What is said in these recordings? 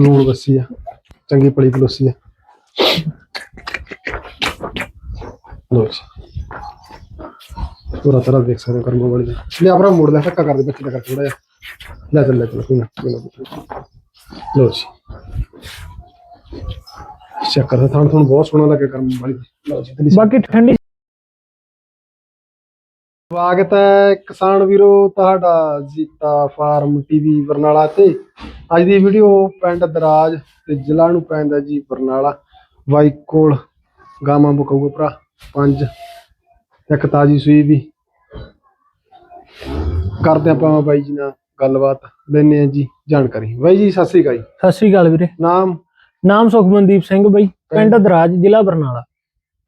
ਲੂਣ ਬੱਸੀ ਆ। ਚੰਗੀ ਪਲੀ ਪਲੋਸੀ ਆ। ਲੋ ਜੀ। ਪੂਰਾ ਤਰ੍ਹਾਂ ਦੇਖ ਸਕਦੇ ਹੋ ਕਰਮੋ ਵਾਲੀ ਦਾ। ਲੈ ਆਪਣਾ ਮੋੜ ਲੈ ਧੱਕਾ ਕਰਦੇ ਬੱਚੇ ਦਾ ਕਰ ਥੋੜਾ ਜਿਹਾ। ਲੈ ਚੱਲ ਲੈ ਚੱਲ, ਕੋਈ ਨਾ ਲੋ ਜੀ। ਚੱਕਰ ਦਾ ਤੁਹਾਨੂੰ ਬਹੁਤ ਸੋਹਣਾ ਲੱਗਿਆ ਕਰਮੋ ਵਾਲੀ ਦਾ। ਜੀ ਬਾਕੀ ਠੰਡੀ ਸਵਾਗਤ ਹੈ ਕਿਸਾਨ ਵੀਰੋ ਤੁਹਾਡਾ ਜੀਤਾ ਫਾਰਮ ਟੀਵੀ ਬਰਨਾਲਾ ਤੇ। ਅੱਜ ਦੀ ਵੀਡੀਓ ਪਿੰਡ ਦਰਾਜ ਤੇ ਜ਼ਿਲ੍ਹਾ ਨੂੰ ਪੈਂਦਾ ਜੀ ਬਰਨਾਲਾ। ਬਾਈ ਕੋਲ ਗਾਵਾਂ ਬਕਾਊਗਾ ਭਰਾ ਪੰਜ। ਇੱਕ ਤਾਜੀ ਸੂਈ ਵੀ। ਕਰਦੇ ਆਪਾਂ ਬਾਈ ਜੀ ਨਾਲ ਗੱਲਬਾਤ ਲੈਣੇ ਆ ਜੀ ਜਾਣਕਾਰੀ। ਬਾਈ ਜੀ ਸਤਿ ਸ੍ਰੀ ਅਕਾਲ ਜੀ। ਸਤਿ ਸ੍ਰੀ ਅਕਾਲ ਵੀਰੇ। ਨਾਮ? ਨਾਮ ਸੁਖਮਨਦੀਪ ਸਿੰਘ ਬਈ ਪਿੰਡ? ਦਰਾਜ ਜ਼ਿਲ੍ਹਾ ਬਰਨਾਲਾ।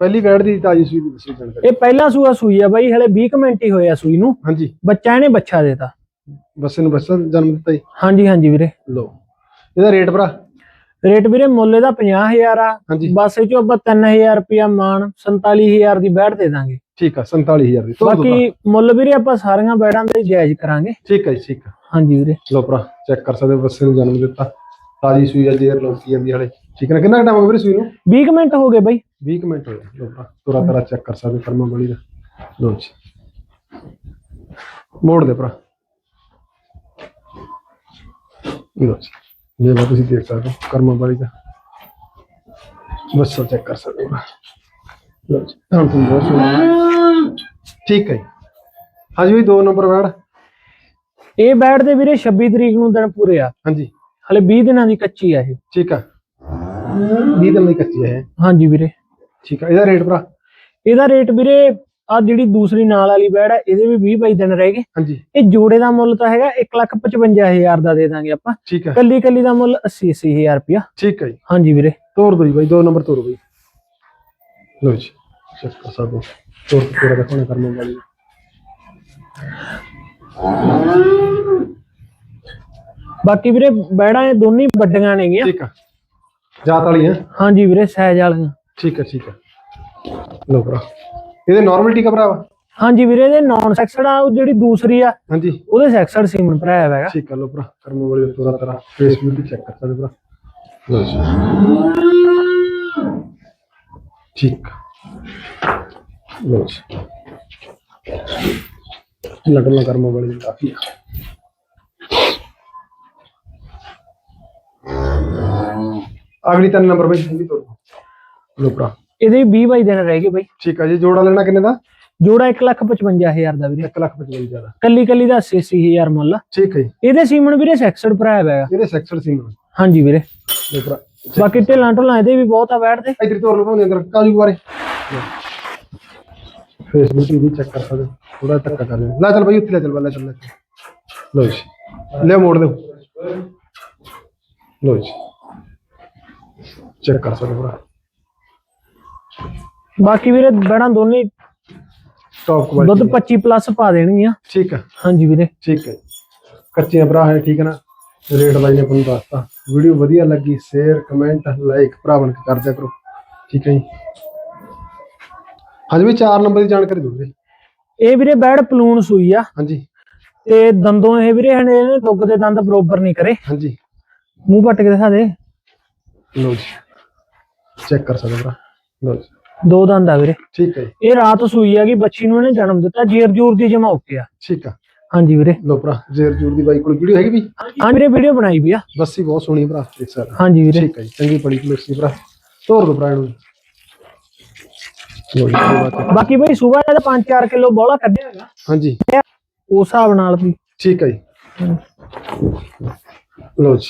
ਪਹਿਲੀ ਵੈੜ ਦੀ ਤਾਜੀ ਸੂਈ ਦੀ ਦੱਸੋ ਜਾਣਕਾਰੀ। ਇਹ ਪਹਿਲਾ ਸੂਆ ਸੂਈ ਆ ਬਾਈ ਹਲੇ 20 ਕੁ ਮਿੰਟ ਹੀ ਹੋਏ ਆ ਸੂਈ ਨੂੰ। ਹਾਂਜੀ। ਬੱਚਾ ਇਹਨੇ ਬੱਚਾ ਦੇਤਾ। ਬੱਸੇ ਨੂੰ ਬੱਸਾ ਜਨਮ ਦਿੱਤਾ ਜੀ। ਹਾਂਜੀ ਹਾਂਜੀ ਵੀਰੇ। ਲੋ ਇਹਦਾ ਰੇਟ ਭਰਾ? ਰੇਟ ਵੀਰੇ ਮੁੱਲ ਇਹਦਾ 50000 ਆ। ਹਾਂਜੀ। ਬਸ ਇਹ ਚੋਂ ਆਪਾਂ 3000 ਰੁਪਿਆ ਮਾਨ 47000 ਦੀ ਬੈਠ ਦੇ ਦਾਂਗੇ। ਠੀਕ ਆ 47000 ਦੀ ਤੋਰ ਦੋ। ਭਰਾ। ਬਾਕੀ ਮੁੱਲ ਵੀਰੇ ਆਪਾਂ ਸਾਰੀਆਂ ਬੈੜਾਂ ਦਾ ਹੀ ਜਾਇਜ਼ ਕਰਾਂਗੇ। ਠੀਕ ਹੈ ਜੀ ਠੀਕ ਆ। ਹਾਂਜੀ ਵੀਰੇ। ਲੋ ਭਰਾ ਚੈੱਕ ਕਰ ਸਕਦੇ ਹੋ ਬੱਸੇ ਨੂੰ ਜਨਮ ਦਿੱਤਾ। ਤਾਜੀ ਸੂਈ ਆ ਜੇਰ ਲੋਕੀ ਜਾਂਦੀ ਹਲੇ। ਠੀਕ ਹੈ ਨਾ? ਕਿੰਨਾ ਟਾਈਮ ਹੋ ਗਿਆ ਵੀਰੇ ਸੂਈ ਨੂੰ? 20 ਕੁ ਮਿੰਟ ਹੋ ਗਏ ਬਾਈ। 20 ਕੁ ਮਿੰਟ ਹੋਏ ਲੋ ਭਰਾ ਤੁਰਾ ਤਰਾ ਚੈੱਕ ਕਰ ਸਕਦੇ ਹੋ ਕਰਮਾ ਬਲੀ ਦਾ। ਲੋ ਜੀ। ਮੋੜ ਦੇ ਭਰਾ। ਲੋ ਜੀ। ਇਹ ਵਾ ਤੁਸੀਂ ਦੇਖ ਸਕਦੇ ਹੋ ਕਰਮਾ ਬਲੀ ਦਾ। ਬੱਸਾ ਚੈੱਕ ਕਰ ਸਕਦੇ ਹੋ। ਲੋ ਜੀ। ਤਾਂ ਤੁਹਾਨੂੰ ਬਹੁਤ ਸੋਹਣਾ। ਠੀਕ ਹੈ। ਹਾਂਜੀ ਵੀ 2 ਨੰਬਰ ਵੈੜ ਇਹ ਬੈੜ ਦੇ ਵੀਰੇ 26 ਤਰੀਕ ਨੂੰ ਦਿਨ ਪੂਰੇ ਆ। ਹਾਂਜੀ। ਹਲੇ 20 ਦਿਨਾਂ ਦੀ ਕੱਚੀ ਆ ਇਹ। ਠੀਕ ਆ। 20 ਦਿਨ ਦੀ ਕੱਚੀ ਹੈ। ਇਹ। ਹਾਂਜੀ ਵੀਰੇ। ਠੀਕ ਆ ਇਹਦਾ ਰੇਟ ਭਰਾ? ਇਹਦਾ ਰੇਟ ਵੀਰੇ ਆ ਜਿਹੜੀ ਦੂਸਰੀ ਨਾਲ ਵਾਲੀ ਬੈੜ ਆ ਇਹਦੇ ਵੀ 20 22 ਦਿਨ ਰਹਿ ਗਏ। ਹਾਂਜੀ। ਇਹ ਜੋੜੇ ਦਾ ਮੁੱਲ ਤਾਂ ਹੈਗਾ 155000 ਦਾ ਦੇ ਦਾਂਗੇ ਆਪਾਂ। ਠੀਕ ਹੈ ਕੱਲੀ ਕੱਲੀ ਦਾ ਮੁੱਲ 80 80000 ਰੁਪਿਆ ਠੀਕ ਹੈ ਜੀ। ਹਾਂਜੀ ਵੀਰੇ। ਤੋਰ ਦੋ ਜੀ ਬਾਈ ਦੋ ਨੰਬਰ ਤੋਰੋ ਬਾਈ। ਲੋ ਜੀ ਸਕਦੇ ਹੋ ਤੋਰ ਕੇ ਪੂਰਾ ਦਿਖਾਉਣਾ ਕਰਨੇ ਵਾਲੀ ਬਾਕੀ ਵੀਰੇ ਬੈੜਾਂ ਇਹ ਦੋਨੀ ਵੱਡੀਆਂ ਨੇਗੀਆਂ। ਠੀਕ ਆ। ਜਾਤ ਵਾਲੀ ਹੈ? ਹਾਂਜੀ ਵੀਰੇ ਸਹਿਜ ਵਾਲੀਆਂ। ਠੀਕ ਹੈ ਠੀਕ ਹੈ। ਲੋ ਭਰਾ। ਇਹਦੇ ਨਾਰਮਲ ਟੀਕਾ ਭਰਾ ਵਾ? ਹਾਂਜੀ ਵੀਰੇ ਇਹਦੇ ਨੌਨ ਸੈਕਸਡ ਆ ਉਹ ਜਿਹੜੀ ਦੂਸਰੀ ਆ ਹਾਂਜੀ। ਉਹਦੇ ਸੈਕਸਡ ਸੀਮਨ ਹੋਇਆ ਹੈਗਾ। ਠੀਕ ਹੈ ਲੋ ਭਰਾ। ਕਰਮੋ ਵਾਲੀ ਦਾ ਪੂਰਾ ਤਰ੍ਹਾਂ ਫੇਸ ਬਿਊਟੀ ਚੈੱਕ ਕਰ ਸਕਦੇ ਭਰਾ। ਲੋ ਜੀ। ਠੀਕ। ਲੋ ਜੀ। ਲਟਲਾ ਕਰਮੋ ਵਾਲੀ ਕਾਫੀ ਆ। ਅਗਲੀ ਤਿੰਨ ਨੰਬਰ ਬਾਈ ਜੀ ਤੋਰ ਲੋ ਭਰਾ। ਇਹਦੇ 20 22 ਦਿਨ ਰਹਿ ਗਏ ਬਾਈ। ਠੀਕ ਆ ਜੀ ਜੋੜਾ ਲੈਣਾ ਕਿੰਨੇ ਦਾ? ਜੋੜਾ 155000 ਦਾ ਵੀਰੇ। 1 ਲੱਖ 55 ਜ਼ਿਆਦਾ ਕੱਲੀ ਕੱਲੀ ਦਾ 80000 ਮੁੱਲ। ਠੀਕ ਹੈ ਇਹਦੇ ਸੀਮਨ ਵੀਰੇ ਸੈਕਸਡ ਭਰਾਇਆ ਹੋਇਆ ਹੈਗਾ। ਇਹਦੇ ਸੈਕਸ਼ਨ ਸੀ ਲੋ ਹਾਂਜੀ ਵੀਰੇ। ਭਰਾ। ਬਾਕੀ ਢਿੱਲਾਂ ਢੁੱਲਾਂ ਇਹਦੇ ਵੀ ਬਹੁਤ ਆ ਬੈਠਦੇ ਇਧਰ ਤੋਰ ਭਾਵੇਂ ਅੰਦਰ ਕਾਜੂ ਬਾਰੇ ਫੇਸਬੁੱਕ ਵੀ ਚੈੱਕ ਕਰ ਸਕਦੇ ਥੋੜਾ ਧੱਕਾ ਕਰ ਲੈ ਲੈ ਚੱਲ ਭਾਈ ਉੱਥੇ ਲੈ ਚੱਲ ਲੈ ਚੱਲ ਲੈ। ਲਓ ਜੀ। ਲੈ ਮੋੜ ਦਿਓ। ਲਓ ਜੀ। ਚੈੱਕ ਕਰ ਸਕਦੇ ਭਰਾ। ਬਾਕੀ ਵੀਰੇ ਬੈੜਾਂ ਦੋਨੇ ਟੌਪ ਦੁੱਧ ਕੁਆਲਿਟੀ 25 ਪਲੱਸ ਪਾ ਦੇਣਗੀਆਂ। ਠੀਕ ਹੈ ਹਾਂਜੀ ਵੀਰੇ। ਠੀਕ ਹੈ ਕੱਚੀਆਂ ਭਰਾ ਹੈ ਠੀਕ ਹੈ ਨਾ? ਰੇਟ ਬਾਈ ਨੇ ਤੁਹਾਨੂੰ ਦੱਸਤਾ। ਵੀਡੀਓ ਵਧੀਆ ਲੱਗੀ ਸ਼ੇਅਰ ਕਮੈਂਟ ਲਾਈਕ ਭਰਾ ਬਣ ਕੇ ਕਰ ਦਿਆ ਕਰੋ। ਠੀਕ ਹੈ ਜੀ। ਹਾਂਜੀ ਵੀ 4 ਨੰਬਰ ਦੀ ਜਾਣਕਾਰੀ ਦਿਓ ਵੀਰੇ। ਇਹ ਵੀਰੇ ਬੈੜ ਪਲੂਣ ਸੂਈ ਆ। ਹਾਂਜੀ। ਤੇ ਦੰਦੋਂ ਇਹ ਵੀਰੇ ਹਣੇ ਦੁੱਗ ਦੇ ਦੰਦ ਬਰੋਬਰ ਨਹੀਂ ਕਰੇ। ਹਾਂਜੀ। ਮੂੰਹ ਪੱਟ ਕੇ ਦਿਖਾ ਦੇ। ਲਓ ਜੀ। ਚੈੱਕ ਕਰ ਸਕਦੇ ਭਰਾ। ਲਓ ਜੀ। ਦੋ ਦੰਦ ਆ ਵੀਰੇ। ਠੀਕ ਹੈ ਜੀ। ਇਹ ਰਾਤ ਸੂਈ ਆ ਕਿ ਬੱਚੀ ਨੂੰ ਇਹਨੇ ਜਨਮ ਦਿੱਤਾ ਜੇਰ ਜੂਰ ਦੀ ਜਮਾ ਓਕੇ ਆ। ਠੀਕ ਆ। ਹਾਂਜੀ ਵੀਰੇ। ਲਓ ਭਰਾ ਜੇਰ ਜੂਰ ਦੀ ਬਾਈ ਕੋਲ ਵੀਡੀਓ ਹੈਗੀ ਵੀ? ਹਾਂ ਵੀਰੇ ਵੀਡੀਓ ਬਣਾਈ ਵੀ ਆ। ਬੱਸੀ ਬਹੁਤ ਸੋਹਣੀ ਭਰਾ ਦੇਖ ਸਕਦੇ। ਹਾਂਜੀ ਵੀਰੇ। ਠੀਕ ਹੈ ਜੀ ਚੰਗੀ ਬੜੀ ਕਲੋਸੀ ਭਰਾ। ਤੋਰ ਦੋ ਭਰਾ ਇਹਨੂੰ। ਬਾਕੀ ਬਈ ਸਵੇਰ ਇਹਦਾ 5-4 ਕਿਲੋ ਬੋਲਾ ਕੱਢਿਆ ਹੈਗਾ। ਹਾਂਜੀ। ਉਸ ਹਿਸਾਬ ਨਾਲ ਵੀ। ਠੀਕ ਹੈ ਜੀ। ਲਓ ਜੀ।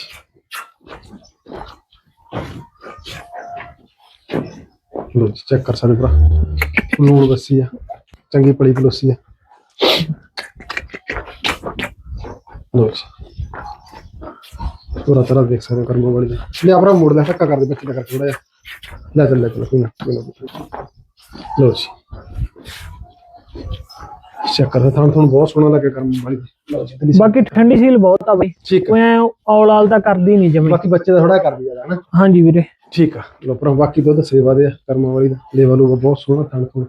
ਲਓ ਜੀ ਚੈੱਕ ਕਰ ਸਕਦੇ ਭਰਾ। ਲੂਣ ਬੱਸੀ ਆ ਚੰਗੀ ਪਲੀ ਕਲੋਸੀ ਆ। ਜੀ। ਪੂਰਾ ਤਰ੍ਹਾਂ ਦੇਖ ਸਕਦੇ ਕਰਮੋ ਵਾਲੀ ਦਾ। ਲੈ ਆਪਣਾ ਮੋੜ ਲੈ ਧੱਕਾ ਕਰਦੇ ਬੱਚੇ ਦਾ ਕਰ ਥੋੜਾ ਜਿਹਾ। ਲੈ ਚੱਲ ਲੈ ਚੱਲ ਕੋਈ ਨਾ ਕੋਈ ਨਾ। ਲਓ ਜੀ। ਚੱਕਰ ਦਾ ਥਾਂ ਤੁਹਾਨੂੰ ਬਹੁਤ ਸੋਹਣਾ ਲੱਗਿਆ ਕਰਮ ਵਾਲੀ। ਲਓ ਜੀ ਬਾਕੀ ਠੰਡੀ ਸੀਲ ਬਹੁਤ ਆ ਬਈ। ਠੀਕ ਕੋਈ ਐ ਔਲ ਆਲ ਤਾਂ ਕਰਦੀ ਨਹੀਂ ਜਮੇ। ਬਾਕੀ ਬੱਚੇ ਦਾ ਥੋੜਾ ਕਰਦੀ ਜ਼ਿਆਦਾ ਹਨਾ? ਹਾਂਜੀ ਵੀਰੇ। ਠੀਕ ਆ ਲੋ ਪਰ ਬਾਕੀ ਦੁੱਧ ਸੇਵਾ ਦੇ ਆ ਕਰਮਾਂ ਵਾਲੀ ਦਾ। ਲੈਵਲ ਉਹ ਬਹੁਤ ਸੋਹਣਾ ਥਣ ਤੋਂ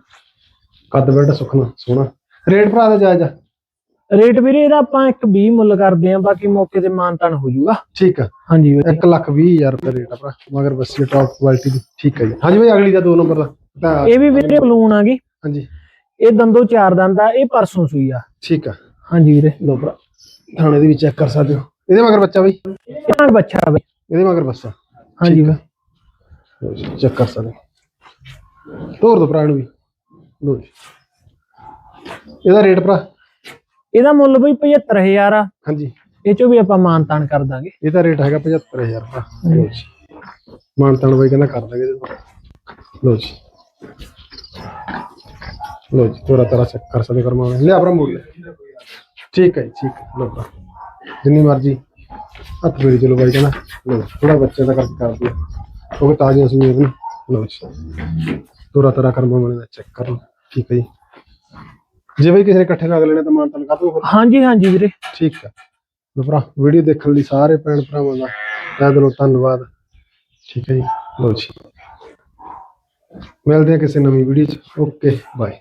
ਕੱਦ ਬੈਠ ਸੁਖਣਾ ਸੋਹਣਾ। ਰੇਟ ਭਰਾ ਦਾ ਜਾਇਜ਼? ਆ ਰੇਟ ਵੀਰੇ ਇਹਦਾ ਆਪਾਂ ਇੱਕ 20 ਮੁੱਲ ਕਰਦੇ ਆ ਬਾਕੀ ਮੌਕੇ ਤੇ ਮਾਨਤਾਨ ਹੋ ਜਾਊਗਾ ਠੀਕ ਆ। ਹਾਂਜੀ ਵੀਰੇ। 1 ਲੱਖ 20 ਹਜ਼ਾਰ ਰੁਪਏ ਰੇਟ ਆ ਭਰਾ ਮਗਰ ਬੱਸੀ ਟੌਪ ਕੁਆਲਿਟੀ ਦੀ। ਠੀਕ ਹੈ ਜੀ। ਹਾਂਜੀ ਬਾਈ ਅਗਲੀ ਦਾ ਦੋ ਨੰਬਰ ਦਾ। ਇਹ ਵੀ ਵੀਰੇ ਬਲੂਨ ਆ ਗਈ। ਹਾਂਜੀ। ਇਹ ਦੰਦੋ ਚਾਰ ਦੰਦ ਆ ਇਹ ਪਰਸੋਂ ਸੂਈ ਆ। ਠੀਕ ਆ। ਹਾਂਜੀ ਵੀਰੇ। ਲੋ ਭਰਾ ਥਾਣੇ ਦੇ ਵੀ ਚੈੱਕ ਕਰ ਸਕਦੇ ਹੋ। ਇਹਦੇ ਮਗਰ ਬੱਚਾ ਬਾਈ? ਇਹਨਾਂ ਬੱਚਾ ਬਈ ਇਹਦੇ ਮਗਰ ਬੱਸਾ ਹਾਂਜੀ ਆ। ਜੀ ਚੈੱਕ ਕਰ ਸਕਦੇ। ਤੋਰ ਦੋ ਭਰਾ ਨੂੰ ਵੀ। ਲੋ ਜੀ। ਇਹਦਾ ਰੇਟ ਭਰਾ? ਇਹਦਾ ਮੁੱਲ ਬਈ 75000 ਆ। ਹਾਂਜੀ। ਇਹ ਚੋਂ ਵੀ ਆਪਾਂ ਮਾਨਤਾਨ ਕਰ ਦਾਂਗੇ। ਇਹਦਾ ਰੇਟ ਹੈਗਾ 75000 ਭਰਾ। ਲੋ ਜੀ। ਮਾਨਤਾਨ ਬਾਈ ਕਹਿੰਦਾ ਕਰ ਦਾਂਗੇ ਲੋ ਜੀ। ਲੋ ਜੀ ਤੋਰਾ ਤਾਰਾ ਚੈੱਕ ਕਰ ਸਕਦੇ ਕਰਮਾ ਲਿਆ ਭਰਾ ਮੋੜ ਲੈ ਠੀਕ ਹੈ ਠੀਕ ਹੈ। ਲੋ ਭਰਾ। ਜਿੰਨੀ ਮਰਜ਼ੀ ਹੱਥ ਚਲੋ ਬਾਈ ਕਹਿੰਦਾ। ਲੋ ਥੋੜਾ ਬੱਚੇ ਦਾ ਕਰਕੇ ਕਰ ਦਿਓ। ਕਿਉਂਕਿ ਤਾਜ਼ੀਆਂ ਸੂਈਆਂ ਨੇ। ਲੋ ਜੀ। ਤੋਰਾ ਤਾਰਾ ਕਰਮਾ ਵਾਲੇ ਦਾ ਚੈੱਕ ਕਰ ਲਓ ਠੀਕ ਹੈ ਜੀ। ਜੇ ਬਈ ਕਿਸੇ ਨੇ ਇਕੱਠੇ ਲੱਗ ਲੈਣੇ ਤਾਂ ਮਾਨਤਾਨ ਕਰ ਦੋ ਹਾਂਜੀ ਹਾਂਜੀ ਵੀਰੇ। ਠੀਕ ਹੈ। ਲੋ ਭਰਾ ਵੀਡੀਓ ਦੇਖਣ ਲਈ ਸਾਰੇ ਭੈਣ ਭਰਾਵਾਂ ਦਾ ਤਹਿ ਦਿਲੋਂ ਧੰਨਵਾਦ। ਠੀਕ ਹੈ ਜੀ। ਲੋ ਜੀ। ਮਿਲਦੇ ਹਾਂ ਕਿਸੇ ਨਵੀਂ ਵੀਡੀਓ 'ਚ। Okay bye